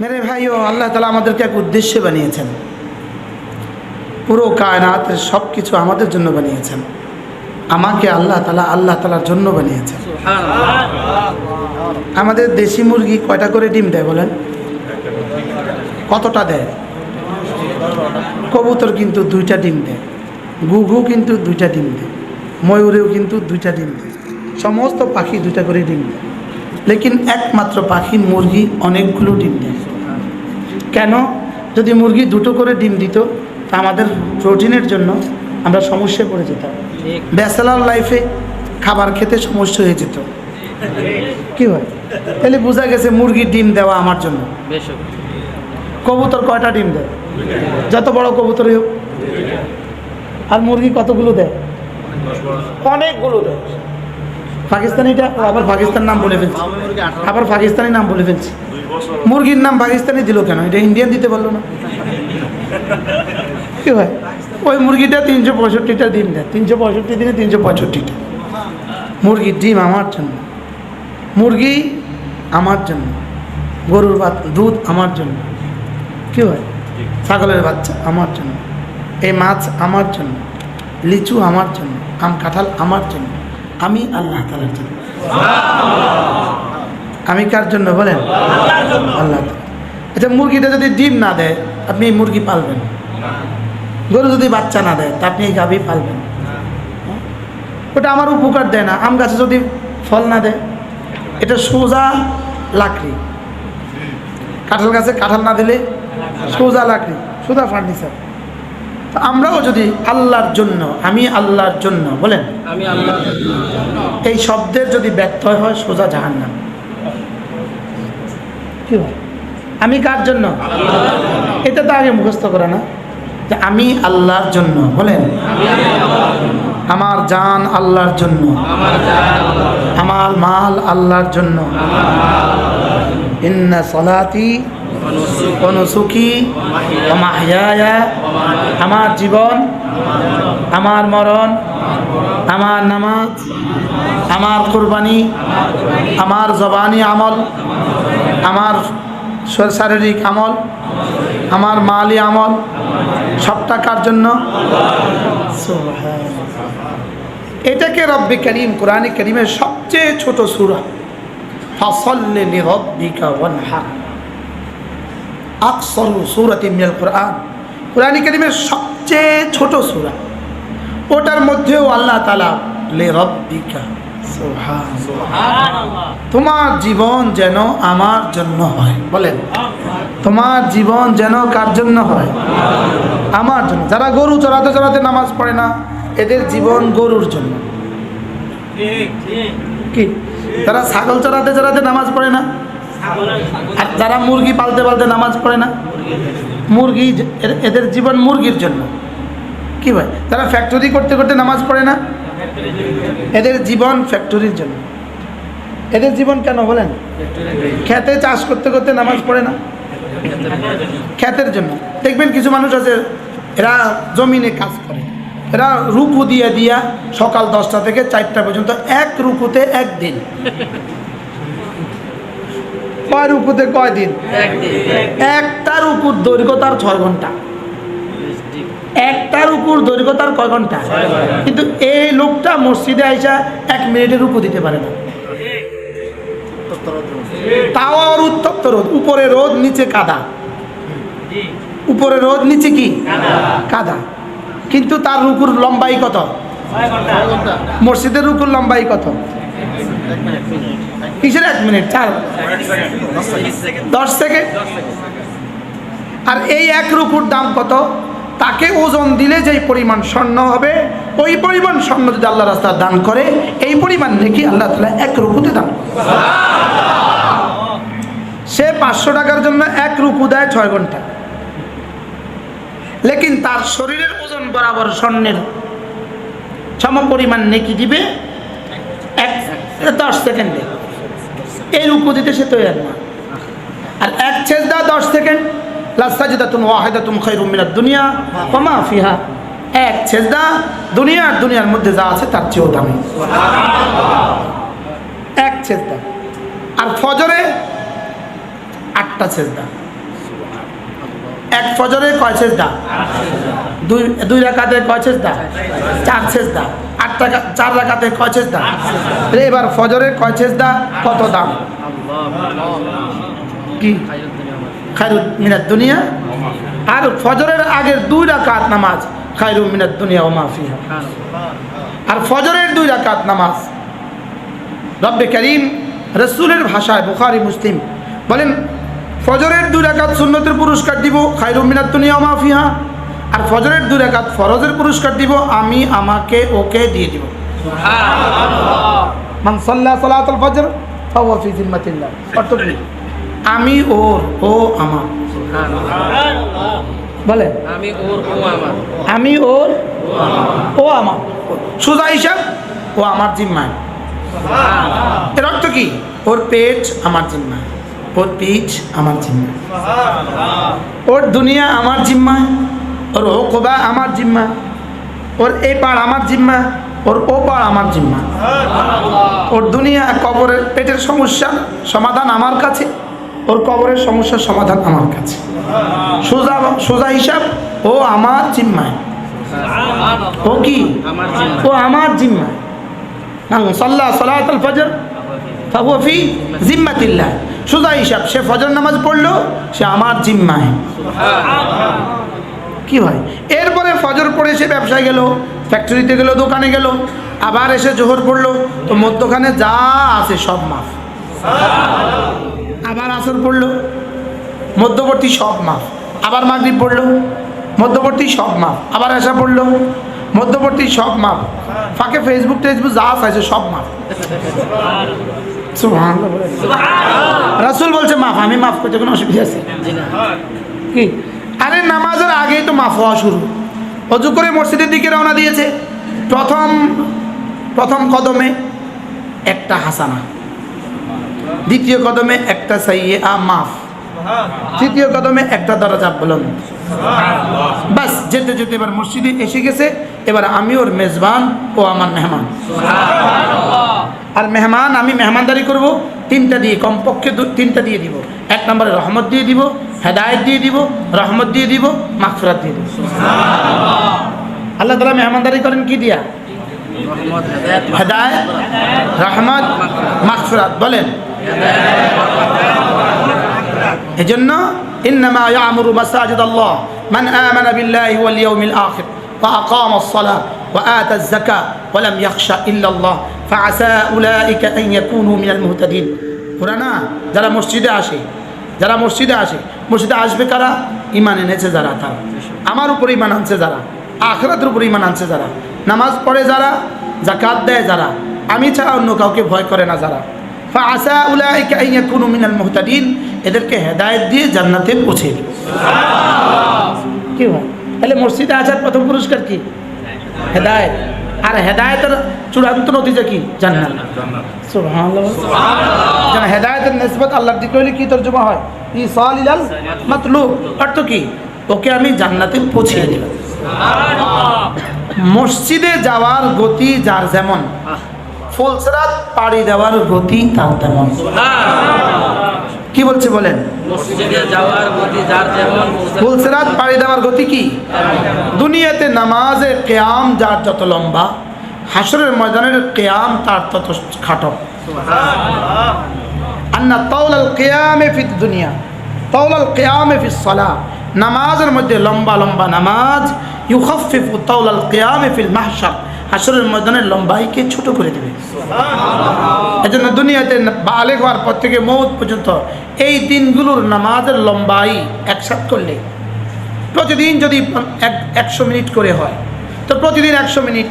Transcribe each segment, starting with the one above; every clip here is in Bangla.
মেরে ভাইও আল্লাহ তালা আমাদেরকে এক উদ্দেশ্যে বানিয়েছেন। পুরো কায়নাতের সব কিছু আমাদের জন্য বানিয়েছেন। আমাকে আল্লাহ তালা আল্লাহ তালার জন্য বানিয়েছেন। আমাদের দেশি মুরগি কয়টা করে ডিম দেয় বলেন? কতটা দেয়? কবুতর কিন্তু দুইটা ডিম দেয় গুঘু কিন্তু দুইটা ডিম দেয় ময়ূরেও কিন্তু দুইটা ডিম দেয় সমস্ত পাখি দুইটা করে ডিম দেয়। লেকিন একমাত্র পাখি মুরগি অনেকগুলো ডিম দেয়। কেন? যদি মুরগি দুটো করে ডিম দিত তা আমাদের প্রোটিনের জন্য আমরা সমস্যায় পড়ে যেতাম। ব্যাচেলার লাইফে খাবার খেতে সমস্যা হয়ে যেত। কি হয়? তাহলে বোঝা গেছে মুরগির ডিম দেওয়া আমার জন্য। কবুতর কয়টা ডিম দেয়? যত বড় কবুতরই হোক। আর মুরগি কতগুলো দেয়? অনেকগুলো দেয়। পাকিস্তানিটা আবার পাকিস্তান নাম বলে ফেলছি। আবার পাকিস্তানি নাম বলে ফেলছি। মুরগির নাম পাকিস্তানি দিল কেন? এটা ইন্ডিয়ান দিতে পারল না। কি ভাই? ওই মুরগিটা তিনশো পঁয়ষট্টিটা ডিম দেয়। তিনশো পঁয়ষট্টি দিনে তিনশো পঁয়ষট্টিটা। মুরগির ডিম আমার জন্য। মুরগি আমার জন্য। গরুর ভাত, দুধ আমার জন্য। কি হয় ছাগলের বাচ্চা আমার জন্য। এই মাছ আমার জন্য। লিচু আমার জন্য। আম, কাঁঠাল আমার জন্য। আমি আল্লাহ তালার জন্য। আমি কার জন্য বলেন? আল্লাহ। আচ্ছা মুরগিটা যদি ডিম না দেয়, আপনি মুরগি পালবেন। গরু যদি বাচ্চা না দেয়, তা আপনি এই গাভী পালবেন? ওটা আমার উপকার দেয় না। আম গাছে যদি ফল না দেয়, এটা সোজা লাকড়ি। কাঁঠাল গাছে কাঁঠাল না দিলে সোজা লাকড়ি, সোজা ফার্নিচার আমরাও যদি আল্লাহর জন্য আমি আল্লাহর জন্য বলেন। আমি আল্লাহ এই শব্দের যদি ব্যত্যয় হয় সোজা জাহান্নাম। কি আমি কার জন্য? এটা তো আগে মুখস্থ করে না। যে আমি আল্লাহর জন্য বলেন। আমার জান আল্লাহর জন্য। আমার মাল আল্লাহর জন্য। ইন্না সলাতি অনুসুখী মাহিয়া আমার জীবন, আমার মরণ, আমার নামাজ, আমার কোরবানি, আমার জবানি আমল, আমার শারীরিক আমল, আমার মালি আমল, সব টাকার জন্য। এটাকে রব্বে করিম, কোরআনে করিমের সবচেয়ে ছোট সুরা। ফসল্লে লিরব্বিকা ওয়ানহার আকসরু সুরাতি মিনাল কোরআন। কোরআন করিমের সবচেয়ে ছোট সুরা। ওটার মধ্যেও আল্লাহ তালা লে রব্বিকা তোমার জীবন যেন আমার জন্য হয়। বলেন তোমার জীবন যেন কার জন্য হয়? আমার জন্য। যারা গরু চড়াতে চড়াতে নামাজ পড়ে না এদের জীবন গরুর জন্য। কি? তারা ছাগল চড়াতে চড়াতে নামাজ পড়ে না আর যারা মুরগি পালতে পালতে নামাজ পড়ে না, মুরগি এদের জীবন মুরগির জন্য। কি ভাই? তারা ফ্যাক্টরি করতে করতে নামাজ পড়ে না, এদের জীবন ফ্যাক্টরির জন্য। এদের জীবন কেন বলেন? খেতে চাষ করতে করতে নামাজ পড়ে না? খ্যাতের জন্য। দেখবেন কিছু মানুষ আছে, এরা জমিনে কাজ করে। এরা রুকু দিয়ে দিয়া সকাল দশটা থেকে চারটা পর্যন্ত এক রুকুতে একদিন। কয় রুকুতে কয় দিন একটা রুকুর দৈর্ঘ্য তার ছয় ঘণ্টা। একটা রুকুর দৈর্ঘ্য তার কয় ঘণ্টা? কিন্তু এই লোকটা মসজিদে আইসা এক মিনিটে রুকু দিতে পারে না। তাও আর উত্তপ্ত রোদ। উপরে রোদ নিচে কাদা। উপরে রোদ নিচে কি? কাদা। কিন্তু তার রুকুর লম্বাই কত? মসজিদের রুকুর লম্বাই কত? কিসের এক মিনিট? চার। দশ সেকেন্ড? আর এই এক রুকুর দাম কত? তাকে ওজন দিলে যেই পরিমাণ স্বর্ণ হবে, ওই পরিমাণ স্বর্ণ যদি আল্লাহ রাস্তা দান করে, এই পরিমাণ নাকি আল্লাহ তালা এক রুকুতে দান। সে পাঁচশো টাকার জন্য এক রুকু দেয় ছয় ঘণ্টা। লেকিন তার শরীরের ওজন বরাবর স্বর্ণের সম পরিমাণ নেকি দিবে দশ সেকেন্ডে এই রুকু দিতে সে তৈরি না। আর এক ছেজদা দশ সেকেন্ড লাস্তাজিদা তুম ওয়াহেদা তুম খৈরুম মিনার দুনিয়া কমা ফিহা। এক ছেজদা দুনিয়া আর দুনিয়ার মধ্যে যা আছে তার চেয়েও দামি। এক ছেজদা। আর ফজরে আটটা ছেজদা। এক ফজরে কয় সেজদা? দুই দুই রাকাতে কয় সেজদা? চার সেজদা। আট টাকা চার রাকাতে কয় সেজদা? এবার ফজরে কয় সেজদা? কত দাম? কি? খায়রুল মিনাত দুনিয়া? আর ফজরের আগের দুই রাকাত নামাজ, খায়রুল মিনাত দুনিয়া ও মাফিহা আর ফজরের দুই রাকাত নামাজ, রব্বে করিম, রসুলের ভাষায় বুখারি, মুসলিম বলেন ফজরের দুই রাকাত সুন্নতের পুরস্কার দিব খায়রুল মিনাত দুনিয়া ও মাফিহা আর ফজরের দুই রাকাত ফরজের পুরস্কার দিব আমি আমাকে ওকে দিয়ে দিব। মান সাল্লা সালাতুল ফজর জিম্মাতিল্লাহ। অর্থ আমি ওর ও আমার। বলে আমি ওর ও আমার। আমি ওর ও আমার। সোজা হিসাব ও আমার জিম্মায়। এর অর্থ কি? ওর পেট আমার জিম্মায়। ওর পিচ আমার জিম্মায় ওর দুনিয়া আমার জিম্মায় ওর ও কোবা আমার জিম্মা ওর এই পাড় আমার জিম্মা ওর ও পাড় আমার জিম্মা। ওর দুনিয়া কবরের পেটের সমস্যা সমাধান আমার কাছে ওর কবরের সমস্যার সমাধান আমার কাছে। সোজা সোজা হিসাব ও আমার জিম্মায়। ও কি? আমার জিম্মা ও আমার জিম্মায়। সাল্লাহ সালাতুল ফজর। ফাহুয়া ফি জিম্মাতিল্লাহ। সোজা হিসাব সে ফজর নামাজ পড়ল সে আমার জিম্মায়। কি হয়? এরপরে ফজর পড়ে সে ব্যবসায় গেল ফ্যাক্টরিতে গেল দোকানে গেল আবার এসে জোহর পড়ল তো মধ্যখানে যা আছে সব মাফ। আবার আসর পড়ল মধ্যবর্তী সব মাফ। আবার মাগরিব পড়ল মধ্যবর্তী সব মাফ। আবার এসা পড়ল মধ্যবর্তী সব মাফ। ফাঁকে ফেসবুক টেসবুক যা আছে সব মাফ। বলে। বলছে মাফ আমি মাফ করতে কোনো অসুবিধা আছে? কি? আরে নামাজের আগেই তো মাফ হওয়া শুরু। অজু করে মসজিদের দিকে রওনা দিয়েছে। প্রথম প্রথম কদমে একটা হাসানা। দ্বিতীয় কদমে একটা সাইয়ে আ মাফ। তৃতীয় কদমে একটা দরজা বুলন্দ বাস, যেতে যেতে এবার মসজিদে এসে গেছে। এবার আমি ওর মেজবান ও আমার মেহমান। আর মেহমান, আমি মেহমানদারি করব। তিনটা দিয়ে কমপক্ষে তিনটা দিয়ে দিব। এক নম্বরে রহমত দিয়ে দিব, হেদায়ত দিয়ে দিব, রহমত দিয়ে দিব, মাগফিরাত দিয়ে দিব। আল্লাহ তালা মেহমানদারি করেন কি দিয়া? হেদায়েত, রহমত, মাগফিরাত। বলেন। এজন্য ইন্নামা ইয়ামুরু যারা মসজিদে আসে, যারা মসজিদে আসে, মসজিদে আসবে কারা? ইমান এনেছে যারা, তারা। আমার উপর ইমান আনছে যারা, আখরাতের উপর ইমান আনছে যারা। নামাজ পড়ে যারা জাকাত দেয় যারা। আমি ছাড়া অন্য কাউকে ভয় করে না যারা। ফাসা উলাইকা আন ইয়াকুনু মিনাল মুহতাদিন। এদেরকে হেদায়েত দিয়ে জান্নাতে পৌঁছে দিবে কি হয়? তাহলে মসজিদে আসার প্রথম পুরস্কার কি? হেদায়েত। আর হেদায়তের চূড়ান্ত নতিজা কি? জান্নাত। সুবহানাল্লাহ। হেদায়েতের নিসবত আল্লাহর দিকে হলে কি তর্জমা হয়? ইসাল ইলাল মাতলুব। অর্থ কি? ওকে আমি জান্নাতে পৌঁছে দিলাম। মসজিদে যাওয়ার গতি যার যেমন। ফুলসরাত পাড়ি দেওয়ার গতি তার তেমন। কি বলছে বলেন? ফুলসরাত পাড়ি দেওয়ার গতি কি? দুনিয়াতে নামাজে কেয়াম যার যত লম্বা হাসরের ময়দানের কেয়াম তার তত খাটো। আন্না তাওলাল কেয়ামে ফিত দুনিয়া তাওলাল কেয়ামে ফিস সলা। নামাজের মধ্যে লম্বা লম্বা নামাজ ইউখফিফু তাওলাল কেয়ামে ফিল মাহশার। হাসরের ময়দানের লম্বাইকে ছোট করে দেবে। এজন্য দুনিয়াতে বালেক হওয়ার পর থেকে মৌত পর্যন্ত এই দিনগুলোর নামাজের লম্বাই একসাথ করলে প্রতিদিন যদি এক একশো মিনিট করে হয় তো প্রতিদিন একশো মিনিট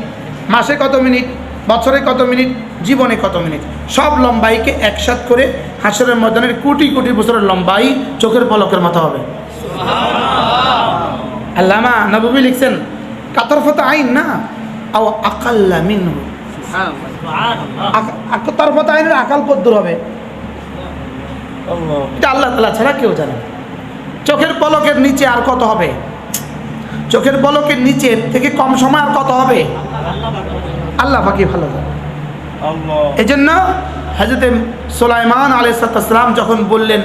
মাসে কত মিনিট বছরে কত মিনিট জীবনে কত মিনিট সব লম্বাইকে একসাথ করে হাসরের ময়দানের কোটি কোটি বছরের লম্বাই চোখের পলকের মতো হবে। আল্লামা নবী লিখছেন কাতরফত আইন না আও আকাল্লা মিনহু। আক- তরফত আইনের আকাল কদ্দুর হবে। এটা আল্লাহ তালা ছাড়া কেউ জানে চোখের পলকের নিচে আর কত হবে? চোখের পলকের নিচে থেকে কম সময় আর কত হবে? আল্লাহ পাকি ভালো এই জন্য হাজরতে সোলাইমান আলাইসালাম যখন বললেন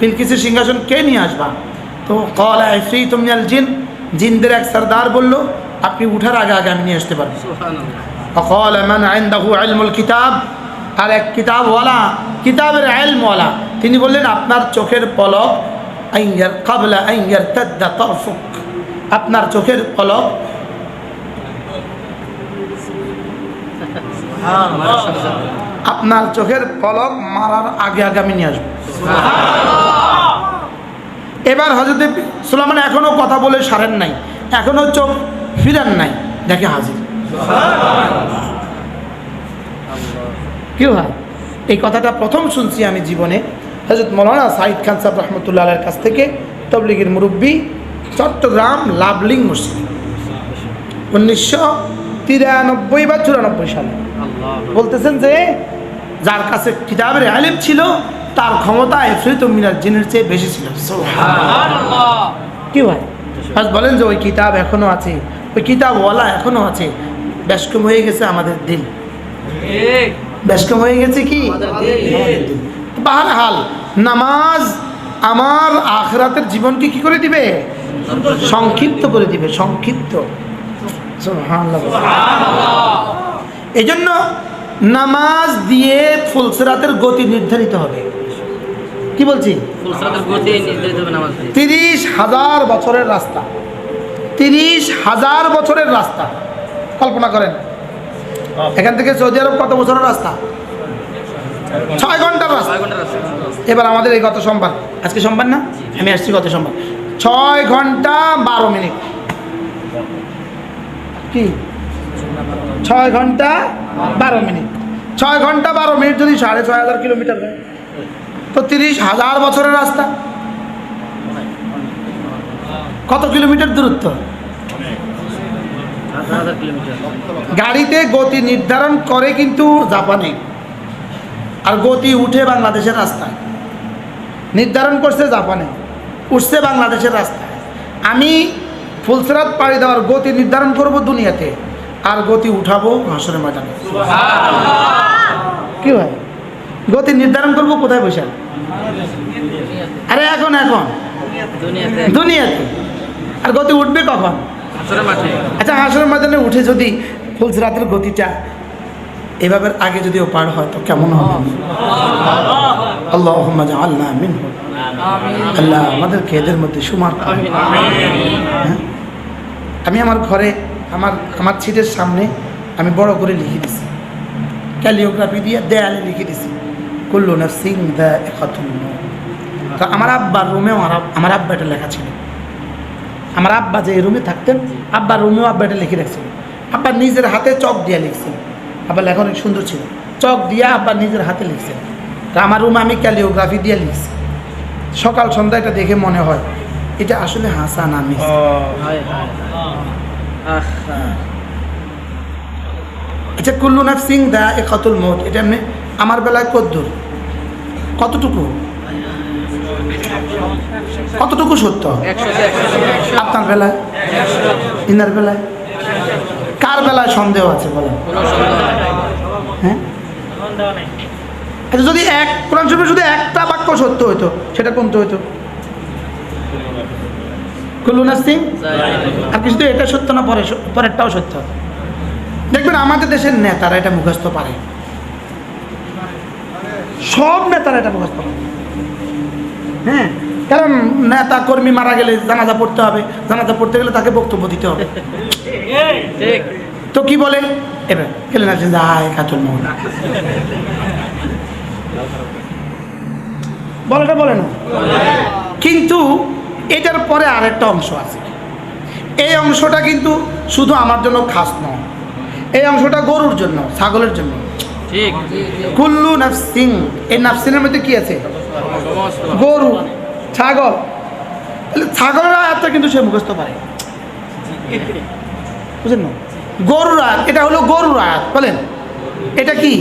বিলকিসের সিংহাসন? কে নিয়ে আসবা? তো কলা ফ্রি তুমিয়াল জিন জিনদের এক সর্দার বলল আপনি উঠার আগে আগে আমি নিয়ে আসতে পারব। ফকল এমন আইন দাহু আলমুল কিতাব আর এক কিতাবওয়ালা কিতাবের আলমওয়ালা তিনি বললেন আপনার চোখের পলক আইঙ্গার কাবলা আইঙ্গার তেদ্দা তরফুক। আপনার চোখের পলক আপনার চোখের পলক মারার আগে আগে আমি নিয়ে আসব। এবার হজরত সুলামান এখনও কথা বলে সারেন নাই। এখনও চোখ ফিরান নাই দেখে হাজির। কি ভাই? এই কথাটা প্রথম শুনছি আমি জীবনে। হজরত মৌলানা সাইদ খান সাহেব রহমতুল্লাহ কাছ থেকে তবলিগের মুরব্বী চট্টগ্রাম লাভলিং মসজিদ। উনিশশো তিরানব্বই বা চুরানব্বই সালে। বলতেছেন যে যার কাছে কিতাবের আলিম ছিল তার ক্ষমতা এফরিত মিনার জিনের চেয়ে বেশি ছিল। কি ভাই? বলেন যে ওই কিতাব এখনও আছে। ওই কিতাবওয়ালা এখনও আছে। ব্যস্কম হয়ে গেছে আমাদের দিন। ঠিক ব্যস্কম হয়ে গেছে কি? দিন। বাহারহাল নামাজ আমার আখরাতের জীবনকে কি করে দিবে? সংক্ষিপ্ত করে দিবে সংক্ষিপ্ত। এই জন্য নামাজ দিয়ে ফুলসরাতের গতি নির্ধারিত হবে। কি বলছি? তিরিশ হাজার বছরের রাস্তা। তিরিশ হাজার বছরের রাস্তা। কল্পনা করেন। এখান থেকে সৌদি আরব কত বছরের রাস্তা? ছয় ঘণ্টার রাস্তা। এবার আমাদের এই গত সোমবার। আজকে সোমবার না? আমি আসছি গত সোমবার। ছয় ঘণ্টা বারো মিনিট। কি? ছয় ঘণ্টা বারো মিনিট। ছয় ঘণ্টা বারো মিনিট যদি সাড়ে ছয় হাজার কিলোমিটার হয় তো তিরিশ হাজার বছরের রাস্তা। কত কিলোমিটার দূরত্ব? গাড়িতে গতি নির্ধারণ করে কিন্তু জাপানে। আর গতি উঠে বাংলাদেশের রাস্তায়। নির্ধারণ করছে জাপানে। উঠছে বাংলাদেশের রাস্তায়। আমি ফুলসরাত পাড়ি দেওয়ার গতি নির্ধারণ করব দুনিয়াতে। আর গতি উঠাবো হাসরের ময়দানে। কি ভাই? গতি নির্ধারণ করব কোথায় বসে? আরে এখন এখন। দুনিয়াতে। আর গতি উঠবে কখন? আচ্ছা হাসরের ময়দানে উঠে যদি ফুলসরাতের গতিটা এভাবে আগে যদি ও পার হয় তো কেমন হবে? আল্লাহ আল্লাহ আমিন। আল্লাহ আমাদেরকে এদের মধ্যে সুমার হ্যাঁ? আমি আমার ঘরে আমার আমার ছিটের সামনে আমি বড় করে লিখে দিছি। ক্যালিওগ্রাফি দিয়ে দেয়ালে লিখে দিছি। কুল্লু নাফসিং দ্য। তো আমার আব্বার রুমেও আমার আব্বা এটা লেখা ছিল। আমার আব্বা যে রুমে থাকতেন আব্বার রুমেও আব্বা এটা লিখে রাখছিল আব্বা নিজের হাতে চক দিয়ে লিখছেন। আব্বা লেখা অনেক সুন্দর ছিল। চক দিয়ে আব্বা নিজের হাতে লিখছেন। তা আমার রুমে আমি ক্যালিওগ্রাফি দিয়ে লিখছি। সকাল সন্ধ্যা এটা দেখে মনে হয় এটা আসলে হাসান আমি আচ্ছা কুল্লু নাফ সিং দা এ কতুল মত এটা এমনি আমার বেলায় কদ্দুর। কতটুকু? কতটুকু সত্য? আপনার বেলায়? ইনার বেলায়? কার বেলায় সন্দেহ আছে বলেন? হ্যাঁ? আচ্ছা যদি এক, কোরআন শরীফে শুধু একটা বাক্য সত্য হইতো, সেটা কোনটা হইতো? কুল্লুনা সিং আর কিছু তো এটা সত্য না পরে পরেরটাও সত্য? দেখবেন আমাদের দেশের নেতারা এটা মুখস্থ পারে। সব নেতারা এটা মুখস্থ পারে। হ্যাঁ কারণ নেতা কর্মী মারা গেলে জানাজা পড়তে হবে জানাজা পড়তে গেলে তাকে বক্তব্য দিতে হবে। তো কি বলে? এবার গেলেন আছেন যে আয় কাতুল মোহন বলেটা বলে না কিন্তু এটার পরে আরেকটা অংশ আছে। এই অংশটা কিন্তু শুধু আমার জন্য খাস নয়। এই অংশটা গরুর জন্য ছাগলের জন্য। ঠিক। কুল্লু নাফসিং এই নাফসিনের মধ্যে কি আছে? গরু ছাগল। ছাগলের আয়াতটা কিন্তু সে মুখস্থ পারে বুঝলেন না? গরুর আয়াত এটা হলো গরুর আয়াত বলেন। এটা কি?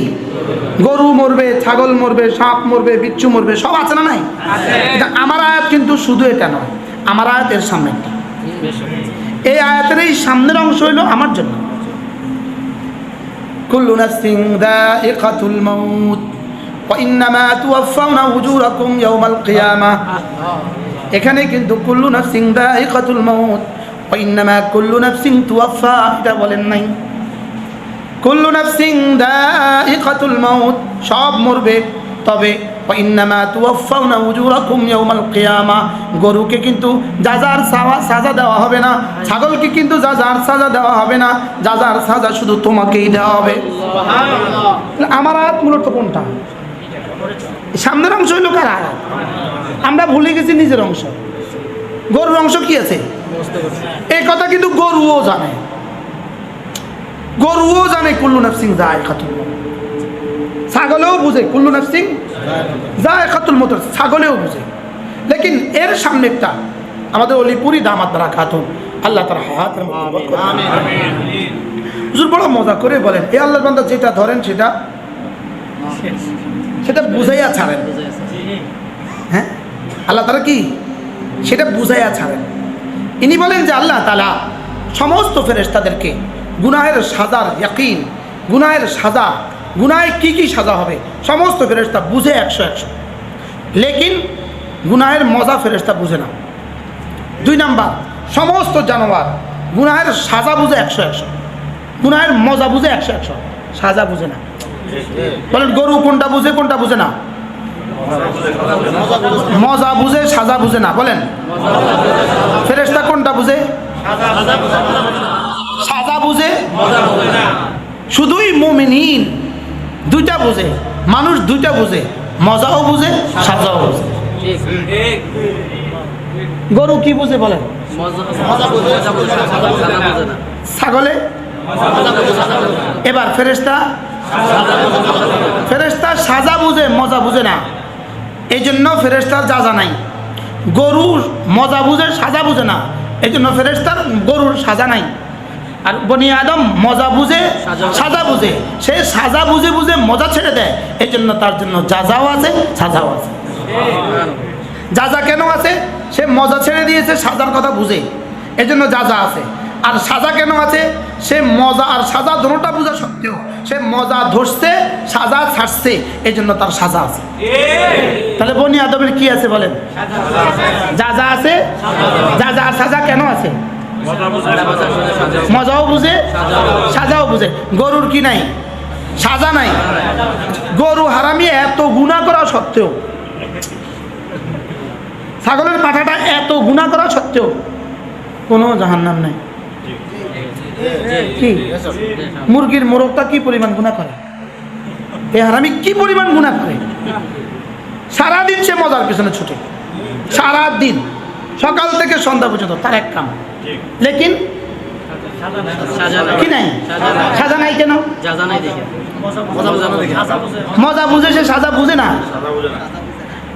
গরু মরবে ছাগল মরবে সাপ মরবে বিচ্ছু মরবে সব আছে না নাই? আমার আয়াত কিন্তু শুধু এটা নয় আমার আয়াত এর সামনে একটা। এই আয়াতের এই সামনের অংশ হইল আমার জন্য। কুল্লুনা সিং দা দাইকাতুল মাউত। وإنما توفون أجوركم يوم القيامة এখানে কিন্তু কুল্লু নাফসিং দাইকাতুল মাউত ওয়াইন্নামা কুল্লু নাফসিং তুওয়াফা এটা বলেন নাই কুল্লু নাফসিং দাইকাতুল মাউত সব মরবে তবে ওয়াইন্নামা তুওয়াফাউনা উজুরাকুম ইয়াউমাল কিয়ামা গরুকে কিন্তু যাজার সাওয়া সাজা দেওয়া হবে না ছাগলকে কিন্তু যাজার সাজা দেওয়া হবে না যাজার সাজা শুধু তোমাকেই দেওয়া হবে তাহলে আমার আয়াত মূলত কোনটা সামনের অংশ হইল কার? আমরা ভুলে গেছি নিজের অংশ। গরুর অংশ কি আছে? এই কথা কিন্তু গরুও জানে। গরুও জানে কুল্লু নাফসিং যায় খাতুল ছাগলেও বুঝে কুল্লু নাফসিং যায় খাতুল মতো ছাগলেও বুঝে। লেকিন এর সামনেরটা আমাদের অলিপুরি দামাত দ্বারা খাতুন। আল্লাহ তার হাত। হুজুর বড় মজা করে বলেন এ আল্লাহর বান্দা যেটা ধরেন সেটা সেটা বুঝাইয়া ছাড়েন। হ্যাঁ? আল্লাহ তারা কি? সেটা বুঝাইয়া ছাড়েন। ইনি বলেন যে আল্লাহ তালা সমস্ত ফেরেশতাদেরকে গুনাহের সাজার ইয়াকিন, গুনাহের সাজা গুনায় কি কি সাজা হবে, সমস্ত ফেরেশতা বুঝে একশো একশো। লেকিন গুনাহের মজা ফেরেশতা বুঝে না। দুই নাম্বার, সমস্ত জানোয়ার গুনাহের সাজা বুঝে একশো একশো। গুনাহের মজা বুঝে একশো একশো। সাজা বুঝে না। বলেন, গরু কোনটা বুঝে কোনটা বুঝে না? মজা বুঝে, সাজা বুঝে না, বলেন। ফেরেশতা কোনটা বুঝে? সাজা বুঝে? শুধুই মুমিনিন, দুইটা বুঝে। মানুষ দুইটা বুঝে, মজাও বুঝে, সাজাও বুঝে। গরু কি বুঝে, বলেন? ছাগলে? এবার ফেরেশতা ফেরেশতা সাজা বুঝে, মজা বুঝে না। এই জন্য ফেরেশতার যা নাই। গরুর মজা বুঝে, সাজা বুঝে না। এই জন্য ফেরেশতার গরুর সাজা নাই। আর বনি আদম মজা বুঝে, সাজা বুঝে। সে সাজা বুঝে বুঝে মজা ছেড়ে দেয়। এই জন্য তার জন্য যা যাও আছে, সাজাও আছে। যা যা কেন আছে, সে মজা ছেড়ে দিয়েছে, সাজার কথা বুঝে। এই জন্য যা যা আছে। আর সাজা কেন আছে? সে মজা আর সাজা দুটোটা বোঝা সত্ত্বেও সে মজা ধরছে, সাজা ছাড়ছে এই জন্য তার সাজা আছে। তাহলে বনি আদমের কি আছে বলেন? যা যা আছে, যা যা আর সাজা কেন আছে? মজাও বুঝে, সাজাও বুঝে। গরুর কি নাই? সাজা নাই। গরু হারামি এত গুণা করা সত্ত্বেও। ছাগলের পাঠাটা এত গুণা করা সত্ত্বেও কোনো জাহান্নাম নাই। কি? মুরগির মোরগটা কি পরিমাণ গুণা করে? এ হারামি কি পরিমাণ গুণা করে? সারাদিন সে মজার পিছনে ছুটে। সারাদিন। সকাল থেকে সন্ধ্যা পর্যন্ত তার এক কাম। লেকিন? কি নাই? সাজা নাই কেন? মজা বুঝে সে সাজা বুঝে না।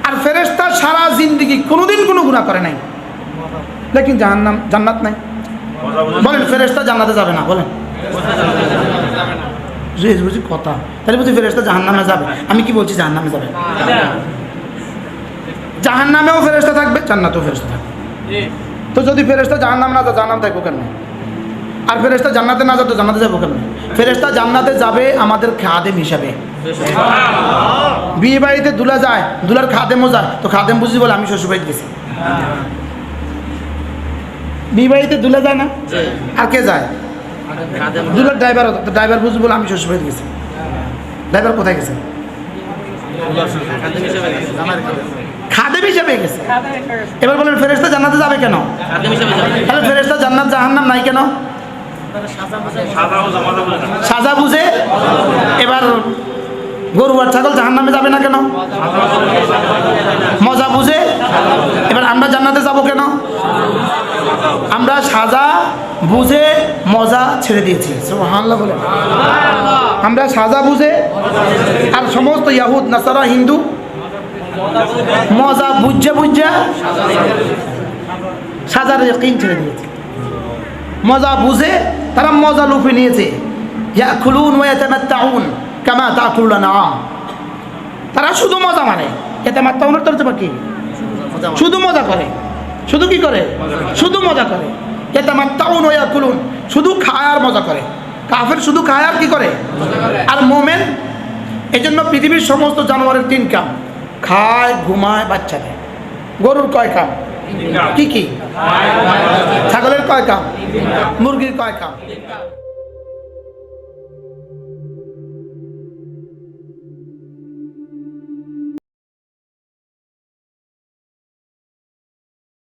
আর ফেরেস্তা সারা জিন্দিগি কোনোদিন কোনো গুণা করে নাই। লেকিন জাহান্নাম জান্নাত নাই। বলেন ফেরেস্তা জান্নাতে যাবে না, বলেন। বুঝি কথা। তাহলে বুঝি ফেরেস্তা জাহান্নামে যাবে। আমি কি বলছি, জাহান্নামে যাবে? জাহান্নামেও ফেরেস্তা থাকবে, জান্নাতেও ফেরেস্তা থাকবে। তো যদি ফেরেস্তা জাহান্নাম না যায় জান্নাম থাকব কেন আর ফেরেস্তা জান্নাতে না যায়, তো যাব কেন ফেরেস্তা জান্নাতে যাবে আমাদের খাদেম হিসাবে। বিয়ে বাড়িতে দুলা যায়, দুলার খাদেমও যায়, তো খাদেম বুঝি বলে আমি শ্বশুর বাড়িতে গেছি। বিয়ে বাড়িতে দুলা যায় না? আর কে যায়? দুলার ড্রাইভার ড্রাইভার বুঝি বলে আমি শ্বশুর বাড়িতে গেছি। ড্রাইভার কোথায় গেছে? খাদেম হিসেবে হিসেবে গেছে। এবার বলেন ফেরেস্তা জান্নাতে যাবে কেন? তাহলে ফেরেস্তা জান্নাত জাহান্নাম নাই কেন? সাজা বুঝে। এবার গরু আর ছাগল জাহান্নামে যাবে না কেন? মজা বুঝে? এবার আমরা জান্নাতে যাব কেন? আমরা সাজা বুঝে মজা ছেড়ে দিয়েছি। আমরা সাজা বুঝে আর সমস্ত ইয়াহুদ, নাসারা, হিন্দু মজা বুঝে বুঝে সাজার ইকিন ছেড়ে দিয়েছে। মজা বুঝে তারা মজা লুফে নিয়েছে। ইয়া খুলুন ওয়াতামাত্তাউন কামা তাকুলুন না তারা শুধু মজা মানে। এতে ইয়াতামাত্তাউনের তর্জমা কি? শুধু মজা করে। শুধু কি করে? শুধু মজা করে। ইয়াতামাত্তাউন ওয়াকুলুন শুধু খায় আর মজা করে। কাফের শুধু খায় আর কি করে? আর মোমেন এই জন্য পৃথিবীর সমস্ত জানোয়ারের তিন কাম। খায় ঘুমায় বাচ্চা দেয়। গরুর কয় কাম। কি কি? ছাগলের কয় কাম? মুরগির কয় কাম?